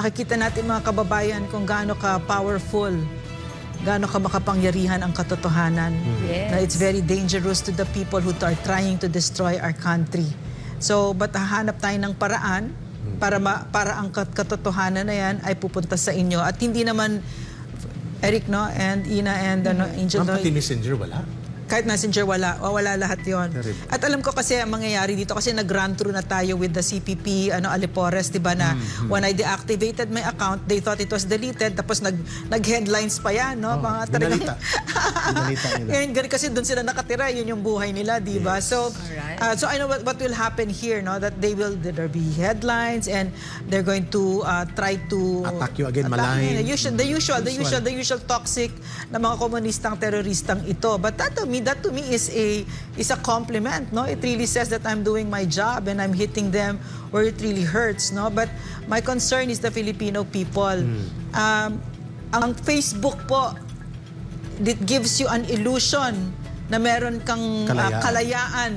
nakikita natin mga kababayan kung gaano ka powerful, gaano ka makapangyarihan ang katotohanan. Yes. Na it's very dangerous to the people who are trying to destroy our country. So, but hahanap tayo ng paraan para ma- para ang kat- katotohanan na yan ay pupunta sa inyo. At hindi naman Eric no and Ina and ano, Angel Ma'am, no, pati messenger wala. Kahit messenger, wala. Wala lahat yon. At alam ko kasi ang mangyayari dito, kasi nag-run through na tayo with the CPP, ano, Alipores, di ba, na Mm-hmm. when I deactivated my account, they thought it was deleted, tapos nag, nag-headlines pa yan, no? Oh, mga binalita. Binalita ganun kasi doon sila nakatira, yun yung buhay nila, di ba? So, Alright. uh, so I know what, what will happen here, no? That they will, there'll be headlines and they're going to uh, try to... Attack you again, attack malign. you. The usual, the usual, the Usual. the usual toxic na mga komunistang teroristang ito. But that to me, that to me is a is a compliment, no? It really says that I'm doing my job and I'm hitting them where it really hurts, no? But my concern is the Filipino people. Um, ang Facebook po, it gives you an illusion na meron kang uh, Kalayaan. kalayaan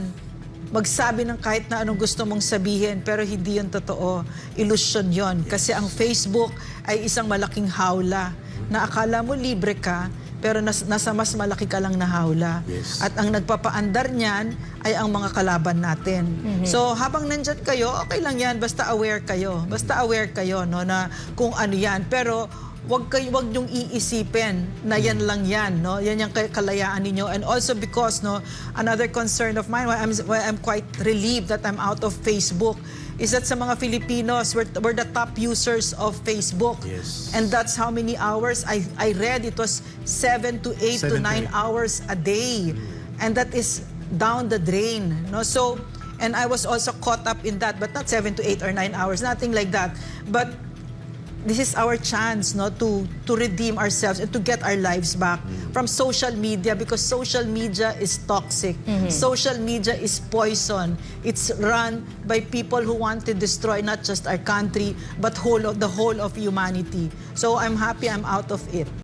magsabi ng kahit na anong gusto mong sabihin pero hindi yun totoo. Illusion yon Kasi ang Facebook ay isang malaking hawla na akala mo libre ka pero nas- nasa mas malaki ka lang na hawla. Yes. At ang nagpapaandar niyan ay ang mga kalaban natin. So habang nandyan kayo, okay lang yan basta aware kayo. Basta aware kayo no na kung ano yan. Pero wag kayo wag niyong iisipin na yan lang yan no yan yung kalayaan ninyo and also because no another concern of mine why I'm why I'm quite relieved that I'm out of Facebook is that sa mga Filipinos we're, we're the top users of Facebook. Yes. and that's how many hours? I I read it was 7 to 8 to 9 Seven to eight. hours a day. And that is down the drain no? So and I was also caught up in that but not 7 to 8 or 9 hours nothing like that. But this is our chance no to to redeem ourselves and to get our lives back from social media because social media is toxic. Social media is poison. It's run by people who want to destroy not just our country but whole of the whole of humanity. So i'm happy i'm out of it